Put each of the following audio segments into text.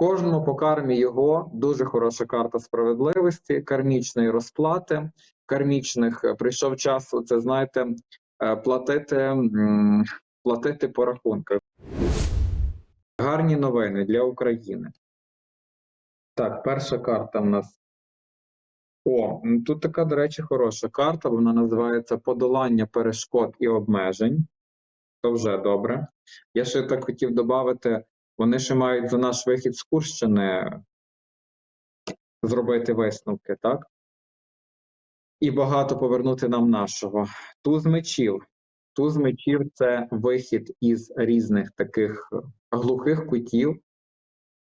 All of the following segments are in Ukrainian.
Кожному по кармі його дуже хороша карта справедливості, кармічної розплати. Кармічних е, прийшов час, це знаєте, е, платити, платити по рахунках. Гарні новини для України. Так, перша карта в нас. О, тут така, до речі, хороша карта. Вона називається Подолання перешкод і обмежень. То вже добре. Я ще так хотів додати, вони ще мають за наш вихід з Курщини зробити висновки, так? І багато повернути нам нашого. Туз мечів. Туз мечів це вихід із різних таких глухих кутів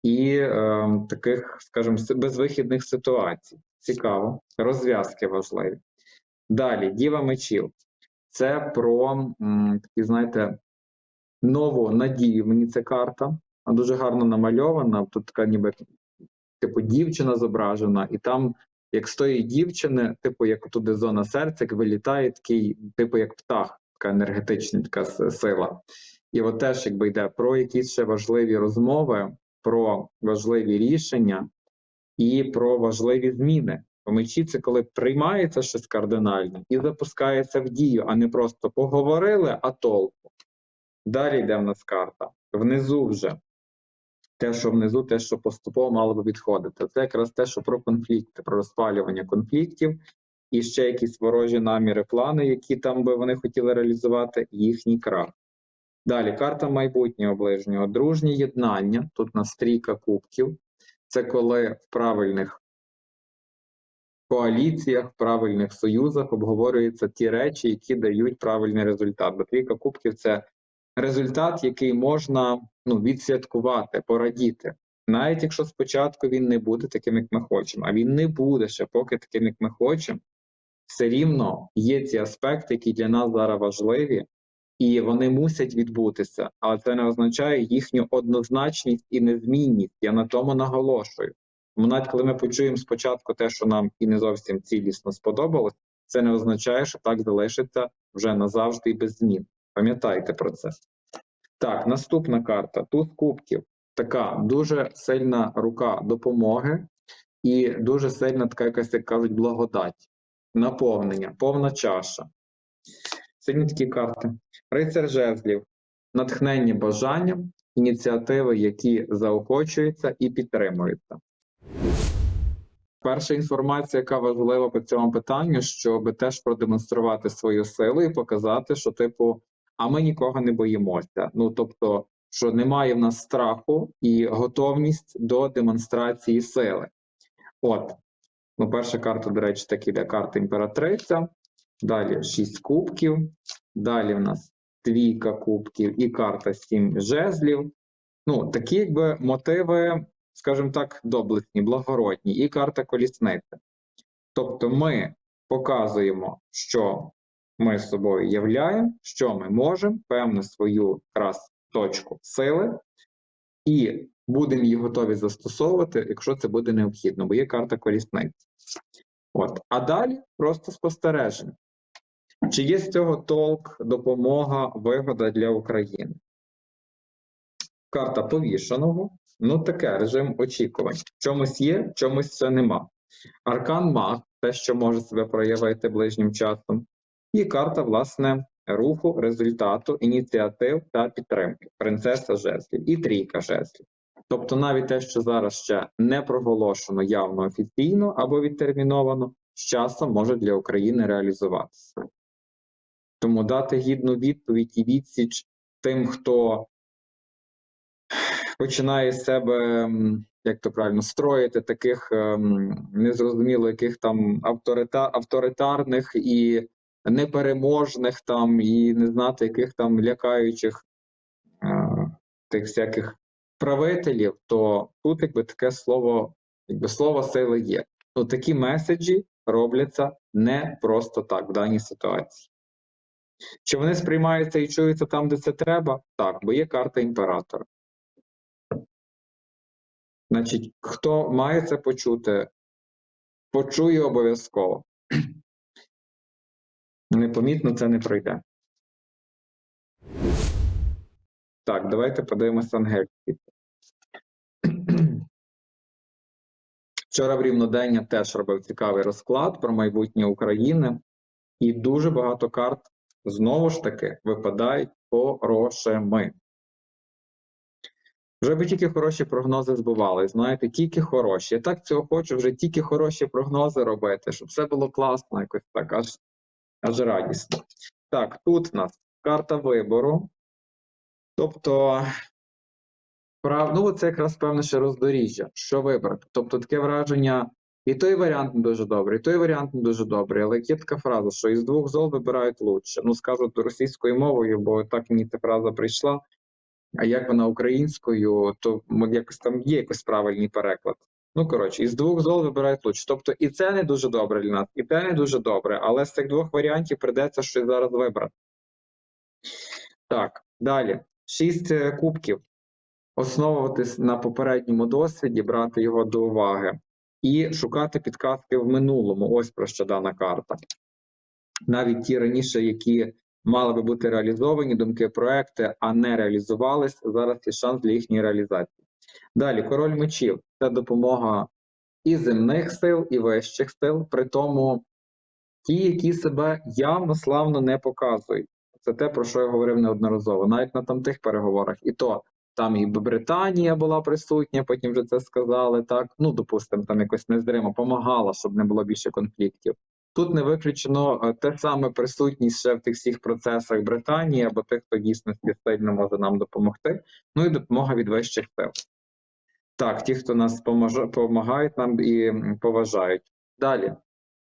і е, таких, скажімо, безвихідних ситуацій. Цікаво. Розв'язки важливі. Далі, Діва мечів. Це про м, такі, знаєте, нову надію. Мені ця карта вона дуже гарно намальована. Тут така ніби типу дівчина зображена, і там, як з тої дівчини, типу, як туди зона серця, як вилітає такий, типу, як птах, така енергетична така сила. І от теж якби йде про якісь ще важливі розмови, про важливі рішення і про важливі зміни. Бо мечі це коли приймається щось кардинальне і запускається в дію, а не просто поговорили, а толку. Далі йде в нас карта. Внизу вже те, що внизу, те, що поступово мало би відходити. Це якраз те, що про конфлікти, про розпалювання конфліктів і ще якісь ворожі наміри, плани, які там би вони хотіли реалізувати, їхній крах. Далі карта майбутнього ближнього, дружнє єднання. Тут на стрійка кубків. Це коли в правильних коаліціях, в правильних союзах обговорюються ті речі, які дають правильний результат. Бо трійка кубків це результат, який можна ну, відсвяткувати, порадіти. Навіть якщо спочатку він не буде таким, як ми хочемо, а він не буде ще поки таким, як ми хочемо, все рівно є ці аспекти, які для нас зараз важливі, і вони мусять відбутися, але це не означає їхню однозначність і незмінність. Я на тому наголошую. Тому навіть коли ми почуємо спочатку те, що нам і не зовсім цілісно сподобалось, це не означає, що так залишиться вже назавжди і без змін. Пам'ятайте про це. Так, наступна карта. Туз кубків. Така дуже сильна рука допомоги і дуже сильна така якась, як кажуть, благодать, наповнення, повна чаша. Сильні такі карти. Рицар жезлів, натхнення бажанням, ініціативи, які заохочуються і підтримуються. Перша інформація, яка важлива по цьому питанню, щоб теж продемонструвати свою силу і показати, що, типу, а ми нікого не боїмося. Ну тобто, що немає в нас страху і готовність до демонстрації сили. От, ну, перша карта, до речі, так іде карта імператриця. Далі шість кубків. Далі в нас двійка кубків і карта сім жезлів. Ну, такі якби мотиви, скажімо так, доблесні, благородні, і карта колісниця. Тобто ми показуємо, що ми з собою являємо, що ми можемо, певну свою якраз точку сили, і будемо її готові застосовувати, якщо це буде необхідно, бо є карта колісниці. От. А далі просто спостереження. Чи є з цього толк, допомога, вигода для України? Карта повішеного. Ну, таке режим очікувань. Чомусь є, чомусь ще нема. Аркан маг, те, що може себе проявити ближнім часом. І карта, власне, руху, результату, ініціатив та підтримки. Принцеса жезлів і трійка жезлів. Тобто, навіть те, що зараз ще не проголошено явно офіційно або відтерміновано, з часом може для України реалізуватися. Тому дати гідну відповідь і відсіч тим, хто починає себе, як то правильно, строїти таких ем, незрозуміло яких там авторита, авторитарних і непереможних там, і не знати яких там лякаючих е, тих всяких правителів, то тут якби таке слово, якби слово сили є. Ну такі меседжі робляться не просто так в даній ситуації. Чи вони сприймаються і чуються там, де це треба? Так, бо є карта імператора. Значить, хто має це почути, почує обов'язково. Непомітно це не пройде. Так, давайте подивимося ангельський. Вчора в рівнодення теж робив цікавий розклад про майбутнє України, і дуже багато карт знову ж таки випадають хорошими. Вже би тільки хороші прогнози збували, знаєте, тільки хороші. Я так цього хочу, вже тільки хороші прогнози робити, щоб все було класно, якось так, аж, аж радісно. Так, тут у нас карта вибору. Тобто, прав... ну, це якраз певне ще роздоріжжя, що вибрати. Тобто таке враження, і той варіант не дуже добрий, і той варіант не дуже добрий, але є така фраза, що із двох зол вибирають лучше. Ну, скажу російською мовою, бо так мені ця фраза прийшла. А як вона українською, то якось там є якось правильний переклад. Ну, коротше, із двох зол вибирають лучше. Тобто і це не дуже добре для нас, і те не дуже добре, але з цих двох варіантів прийдеться щось зараз вибрати. Так, далі. Шість е, кубків. Основуватись на попередньому досвіді, брати його до уваги і шукати підказки в минулому. Ось про що дана карта. Навіть ті раніше, які мали би бути реалізовані, думки, проекти, а не реалізувались, зараз є шанс для їхньої реалізації. Далі, король мечів це допомога і земних сил, і вищих сил, при тому ті, які себе явно славно не показують. Це те, про що я говорив неодноразово, навіть на там тих переговорах. І то там і Британія була присутня, потім вже це сказали. Так, ну допустимо, там якось незримо помагала, щоб не було більше конфліктів. Тут не виключено е, те саме присутність ще в тих всіх процесах Британії або тих, хто дійсно сильно може нам допомогти. Ну і допомога від вищих сил. Так, ті, хто нас допомагають нам і поважають. Далі.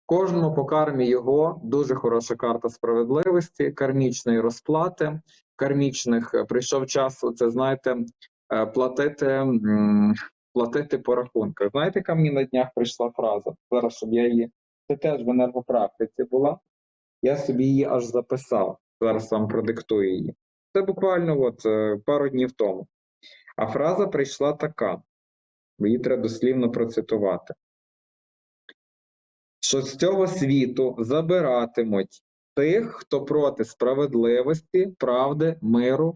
Кожному по кармі його дуже хороша карта справедливості, кармічної розплати, кармічних е, прийшов час, це знаєте, е, платити, платити по рахунках. Знаєте, яка мені на днях прийшла фраза? Зараз, щоб я її. Це теж в енергопрактиці була. Я собі її аж записав. Зараз вам продиктую її. Це буквально от е, пару днів тому. А фраза прийшла така. Її треба дослівно процитувати. Що з цього світу забиратимуть тих, хто проти справедливості, правди, миру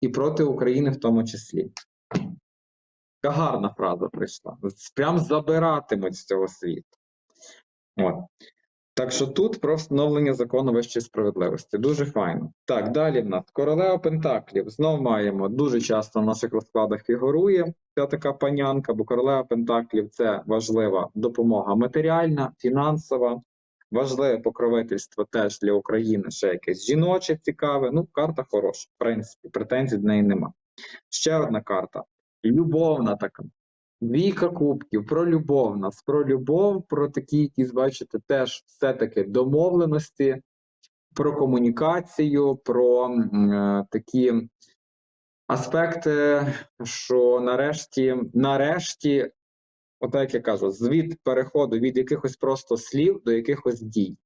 і проти України в тому числі. Така гарна фраза прийшла. Прям забиратимуть з цього світу. От. Так що тут про встановлення закону вищої справедливості. Дуже файно. Так, далі в нас королева Пентаклів. Знов маємо дуже часто в наших розкладах фігурує ця така панянка, бо королева Пентаклів це важлива допомога матеріальна, фінансова, важливе покровительство теж для України, ще якесь жіноче цікаве. Ну, карта хороша, в принципі, претензій до неї нема. Ще одна карта. Любовна така. Двійка кубків про любов нас, про любов, про такі, якісь, бачите, теж все-таки домовленості, про комунікацію, про е, такі аспекти, що нарешті, нарешті, отак як я кажу, звід переходу від якихось просто слів до якихось дій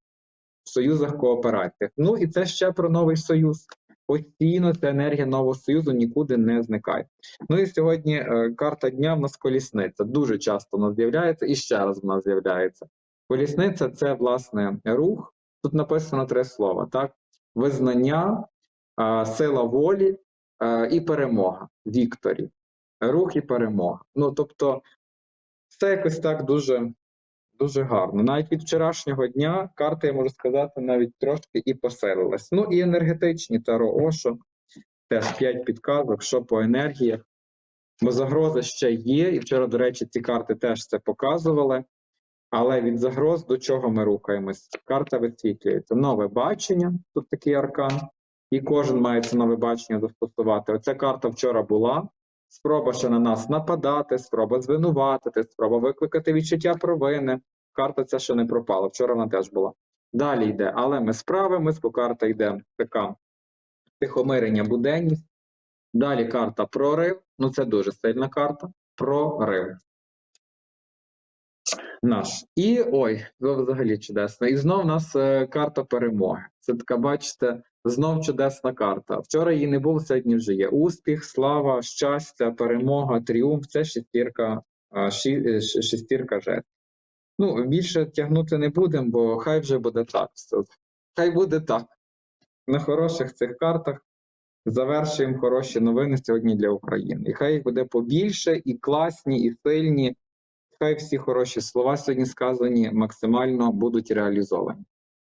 в союзах коопераціях. Ну і це ще про новий союз. Постійно ця енергія нового союзу нікуди не зникає. Ну і сьогодні е, карта дня в нас колісниця. Дуже часто в нас з'являється і ще раз в нас з'являється. Колісниця це власне рух. Тут написано три слова: так: визнання, е, сила волі е, і перемога. Вікторі. Рух і перемога. Ну тобто, все якось так дуже, дуже гарно. Навіть від вчорашнього дня карта, я можу сказати, навіть трошки і посилилась. Ну і енергетичні Таро Ошо, теж 5 підказок, що по енергіях. Бо загроза ще є, і вчора, до речі, ці карти теж це показували. Але від загроз до чого ми рухаємось? Карта висвітлюється. Нове бачення, тут такий аркан, і кожен має це нове бачення застосувати. Оця карта вчора була. Спроба ще на нас нападати, спроба звинуватити, спроба викликати відчуття провини. Карта ця ще не пропала. Вчора вона теж була. Далі йде, але ми справимось, бо карта йде така тихомирення, буденність. Далі карта прорив. Ну, це дуже сильна карта. Прорив. Наш. І ой, взагалі чудесно. І знов у нас е, карта перемоги. Це така, бачите, знов чудесна карта. Вчора її не було, сьогодні вже є. Успіх, слава, щастя, перемога, тріумф це шестірка, ші, е, шестірка жест. Ну, більше тягнути не будемо, бо хай вже буде так. Хай буде так. На хороших цих картах завершуємо хороші новини сьогодні для України. І хай їх буде побільше, і класні, і сильні. хай всі хороші слова сьогодні сказані максимально будуть реалізовані.